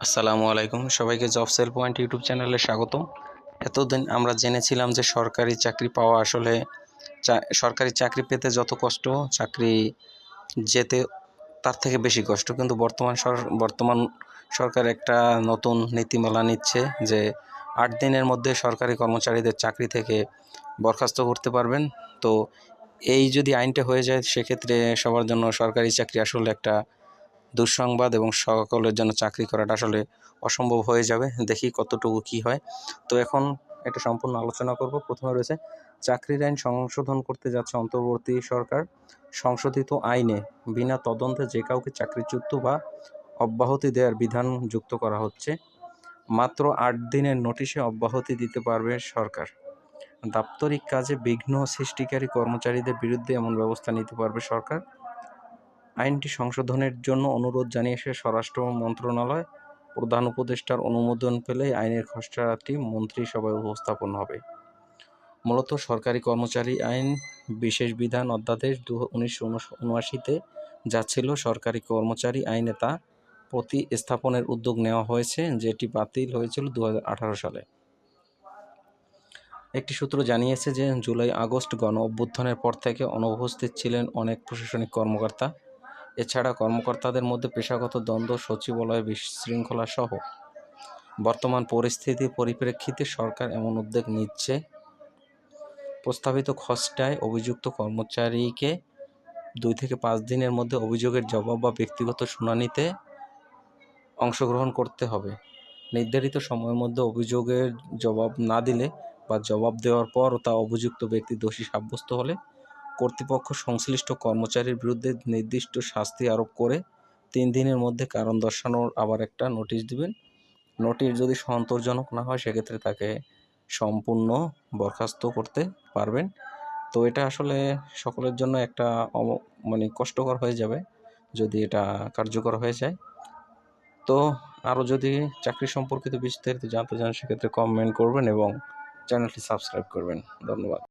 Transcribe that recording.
আসসালামু আলাইকুম। সবাইকে জব সেল পয়েন্ট ইউটিউব চ্যানেলে স্বাগত এতদিন আমরা জেনেছিলাম যে সরকারি চাকরি পাওয়া আসলে সরকারি চাকরি পেতে যত কষ্ট, চাকরি যেতে তার থেকে বেশি কষ্ট। কিন্তু বর্তমান বর্তমান সরকার একটা নতুন নীতিমালা নিচ্ছে যে আট দিনের মধ্যে সরকারি কর্মচারীদের চাকরি থেকে বরখাস্ত করতে পারবেন। তো এই যদি আইনটা হয়ে যায়, সেক্ষেত্রে সবার জন্য সরকারি চাকরি আসলে একটা দুঃসংবাদ এবং সকলের জন্য চাকরি করাটা আসলে অসম্ভব হয়ে যাবে। দেখি কতটুকু কি হয়। তো এখন এটা সম্পূর্ণ আলোচনা করব। প্রথমে রয়েছে, চাকরির আইন সংশোধন করতে যাচ্ছে অন্তর্বর্তী সরকার। সংশোধিত আইনে বিনা তদন্তে যে কাউকে চাকরিচ্যুত বা অব্যাহতি দেওয়ার বিধান যুক্ত করা হচ্ছে। মাত্র আট দিনের নোটিশে অব্যাহতি দিতে পারবে সরকার। দাপ্তরিক কাজে বিঘ্ন সৃষ্টিকারী কর্মচারীদের বিরুদ্ধে এমন ব্যবস্থা নিতে পারবে সরকার। আইনটি সংশোধনের জন্য অনুরোধ জানিয়েছে স্বরাষ্ট্র মন্ত্রণালয়। প্রধান উপদেষ্টার অনুমোদন পেলেই আইনের খসড়াটি মন্ত্রিসভায় উপস্থাপন হবে। মূলত সরকারি কর্মচারী আইন, বিশেষ বিধান অধ্যাদেশ দু উনিশশো উনআশিতে যা ছিল সরকারি কর্মচারী আইনে তা প্রতিস্থাপনের উদ্যোগ নেওয়া হয়েছে, যেটি বাতিল হয়েছিল দু হাজার আঠারো সালে। একটি সূত্র জানিয়েছে যে জুলাই আগস্ট গণ অভ্যুত্থানের পর থেকে অনুপস্থিত ছিলেন অনেক প্রশাসনিক কর্মকর্তা। এছাড়া কর্মকর্তাদের মধ্যে পেশাগত দ্বন্দ্ব, সচিবালয় বিশৃঙ্খলা সহ বর্তমান পরিস্থিতির পরিপ্রেক্ষিতে সরকার এমন উদ্যোগ নিচ্ছে। প্রস্তাবিত খসড়ায় অভিযুক্ত কর্মচারীকে দুই থেকে পাঁচ দিনের মধ্যে অভিযোগের জবাব বা ব্যক্তিগত শুনানিতে অংশগ্রহণ করতে হবে। নির্ধারিত সময়ের মধ্যে অভিযোগের জবাব না দিলে বা জবাব দেওয়ার পর তা অভিযুক্ত ব্যক্তি দোষী সাব্যস্ত হলে কর্তৃপক্ষ সংশ্লিষ্ট কর্মচারীর বিরুদ্ধে নির্দিষ্ট শাস্তি আরোপ করে তিন দিনের মধ্যে কারণ দর্শানোর আবার একটা নোটিশ দিবেন। নোটিশ যদি সন্তোষজনক না হয়, সেক্ষেত্রে তাকে সম্পূর্ণ বরখাস্ত করতে পারবেন। তো এটা আসলে সকলের জন্য একটা মানে কষ্টকর হয়ে যাবে যদি এটা কার্যকর হয়ে যায়। তো আরও যদি চাকরি সম্পর্কিত বিস্তারিত জানতে চান, সেক্ষেত্রে কমেন্ট করবেন এবং চ্যানেলটি সাবস্ক্রাইব করবেন। ধন্যবাদ।